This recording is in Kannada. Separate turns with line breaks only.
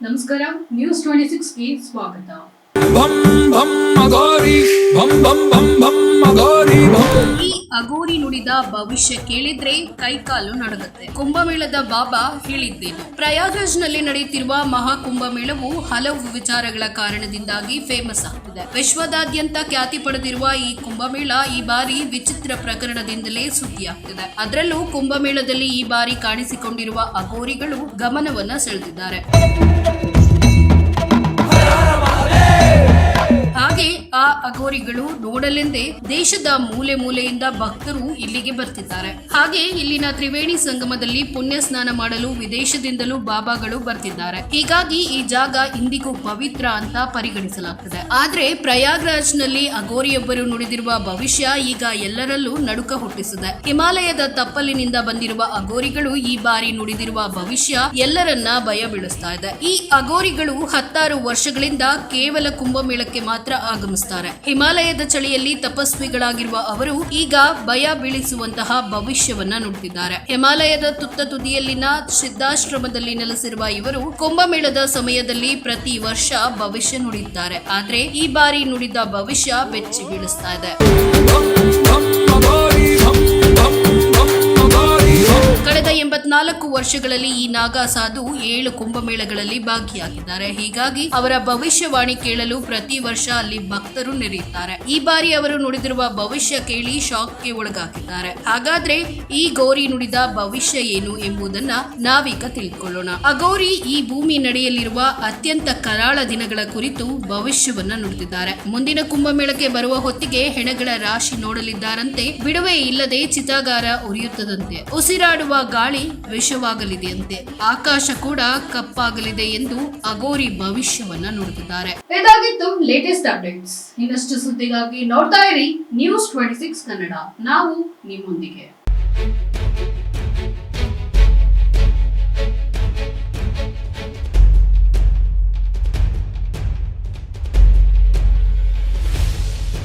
ನಮಸ್ಕಾರ ನ್ಯೂಸ್ ಟ್ವೆಂಟಿ ಸಿಕ್ಸ್ಗೆ ಸ್ವಾಗತ
ಭಂ ಭಂ ಅಗೋರಿ ಭಂ ಭಂ ಭಂ ಭಂ ಅಗೋರಿ ಭಂ
ಈ ಅಗೋರಿ ನುಡಿದ ಭವಿಷ್ಯ ಕೇಳಿದ್ರೆ ಕೈಕಾಲು ನಡುಗುತ್ತೆ. ಕುಂಭಮೇಳದ ಬಾಬಾ ಹೇಳಿದ್ದೇನು. ಪ್ರಯಾಗ್ರಾಜ್ನಲ್ಲಿ ನಡೆಯುತ್ತಿರುವ ಮಹಾ ಕುಂಭಮೇಳವು ಹಲವು ವಿಚಾರಗಳ ಕಾರಣದಿಂದಾಗಿ ಫೇಮಸ್ ಆಗ್ತಿದೆ. ವಿಶ್ವದಾದ್ಯಂತ ಖ್ಯಾತಿ ಪಡೆದಿರುವ ಈ ಕುಂಭಮೇಳ ಈ ಬಾರಿ ವಿಚಿತ್ರ ಪ್ರಕರಣದಿಂದಲೇ ಸುದ್ದಿಯಾಗ್ತಿದೆ. ಅದರಲ್ಲೂ ಕುಂಭಮೇಳದಲ್ಲಿ ಈ ಬಾರಿ ಕಾಣಿಸಿಕೊಂಡಿರುವ ಅಗೋರಿಗಳು ಗಮನವನ್ನ ಸೆಳೆದಿದ್ದಾರೆ. ಆ ಅಗೋರಿಗಳು ನೋಡಲೆಂದೇ ದೇಶದ ಮೂಲೆ ಮೂಲೆಯಿಂದ ಭಕ್ತರು ಇಲ್ಲಿಗೆ ಬರ್ತಿದ್ದಾರೆ. ಹಾಗೆ ಇಲ್ಲಿನ ತ್ರಿವೇಣಿ ಸಂಗಮದಲ್ಲಿ ಪುಣ್ಯ ಸ್ನಾನ ಮಾಡಲು ವಿದೇಶದಿಂದಲೂ ಬಾಬಾಗಳು ಬರ್ತಿದ್ದಾರೆ. ಹೀಗಾಗಿ ಈ ಜಾಗ ಇಂದಿಗೂ ಪವಿತ್ರ ಅಂತ ಪರಿಗಣಿಸಲಾಗ್ತದೆ. ಆದ್ರೆ ಪ್ರಯಾಗ್ರಾಜ್ನಲ್ಲಿ ಅಘೋರಿಯೊಬ್ಬರು ನುಡಿದಿರುವ ಭವಿಷ್ಯ ಈಗ ಎಲ್ಲರಲ್ಲೂ ನಡುಕ ಹುಟ್ಟಿಸಿದೆ. ಹಿಮಾಲಯದ ತಪ್ಪಲಿನಿಂದ ಬಂದಿರುವ ಅಗೋರಿಗಳು ಈ ಬಾರಿ ನುಡಿದಿರುವ ಭವಿಷ್ಯ ಎಲ್ಲರನ್ನ ಭಯ ಬೀಳಿಸ್ತಾ ಇದೆ. ಈ ಅಗೋರಿಗಳು ಹತ್ತಾರು ವರ್ಷಗಳಿಂದ ಕೇವಲ ಕುಂಭಮೇಳಕ್ಕೆ ಮಾತ್ರ ಆಗಮಿಸ್ತಾರೆ. ಹಿಮಾಲಯದ ಚಳಿಯಲ್ಲಿ ತಪಸ್ವಿಗಳಾಗಿರುವ ಅವರು ಈಗ ಭಯ ಬೀಳಿಸುವಂತಹ ಭವಿಷ್ಯವನ್ನ ನುಡಿದಿದ್ದಾರೆ. ಹಿಮಾಲಯದ ತುತ್ತ ತುದಿಯಲ್ಲಿನ ಸಿದ್ಧಾಶ್ರಮದಲ್ಲಿ ನೆಲೆಸಿರುವ ಇವರು ಕುಂಭಮೇಳದ ಸಮಯದಲ್ಲಿ ಪ್ರತಿ ವರ್ಷ ಭವಿಷ್ಯ ನುಡಿದ್ದಾರೆ. ಆದ್ರೆ ಈ ಬಾರಿ ನುಡಿದ ಭವಿಷ್ಯ ಬೆಚ್ಚಿ ಬೀಳಿಸ್ತಾ ಇದೆ. ಎಂಬತ್ನಾಲ್ಕು ವರ್ಷಗಳಲ್ಲಿ ಈ ನಾಗಾ ಸಾಧು ಏಳು ಕುಂಭಮೇಳಗಳಲ್ಲಿ ಭಾಗಿಯಾಗಿದ್ದಾರೆ. ಹೀಗಾಗಿ ಅವರ ಭವಿಷ್ಯವಾಣಿ ಕೇಳಲು ಪ್ರತಿ ವರ್ಷ ಅಲ್ಲಿ ಭಕ್ತರು ನೆರೆಯುತ್ತಾರೆ. ಈ ಬಾರಿ ಅವರು ನುಡಿದಿರುವ ಭವಿಷ್ಯ ಕೇಳಿ ಶಾಕ್ಗೆ ಒಳಗಾಗಿದ್ದಾರೆ. ಹಾಗಾದ್ರೆ ಈ ಗೌರಿ ನುಡಿದ ಭವಿಷ್ಯ ಏನು ಎಂಬುದನ್ನ ನಾವೀಗ ತಿಳಿದುಕೊಳ್ಳೋಣ ಅಗೌರಿ ಈ ಭೂಮಿ ನಡೆಯಲಿರುವ ಅತ್ಯಂತ ಕರಾಳ ದಿನಗಳ ಕುರಿತು ಭವಿಷ್ಯವನ್ನ ನುಡಿದಿದ್ದಾರೆ. ಮುಂದಿನ ಕುಂಭಮೇಳಕ್ಕೆ ಬರುವ ಹೊತ್ತಿಗೆ ಹೆಣಗಳ ರಾಶಿ ನೋಡಲಿದ್ದಾರಂತೆ. ಬಿಡುವೆ ಇಲ್ಲದೆ ಚಿತಾಗಾರ ಉರಿಯುತ್ತದಂತೆ. ಉಸಿರಾಡುವ ಗಾಳಿ ವಿಷವಾಗಲಿದೆಯಂತೆ ಆಕಾಶ ಕೂಡ ಕಪ್ಪಾಗಲಿದೆ ಎಂದು ಅಗೋರಿ ಭವಿಷ್ಯವನ್ನ ನುಡಿದಿದ್ದಾರೆ. ಇದಾಗಿತ್ತು ಲೇಟೆಸ್ಟ್ ಅಪ್ಡೇಟ್ಸ್ ಇನ್ನಷ್ಟು ಸುದ್ದಿಗಾಗಿ ನೋಡ್ತಾ ಇರಿ ನ್ಯೂಸ್ ಟ್ವೆಂಟಿ ಸಿಕ್ಸ್ ಕನ್ನಡ. ನಾವು ನಿಮ್ಮೊಂದಿಗೆ.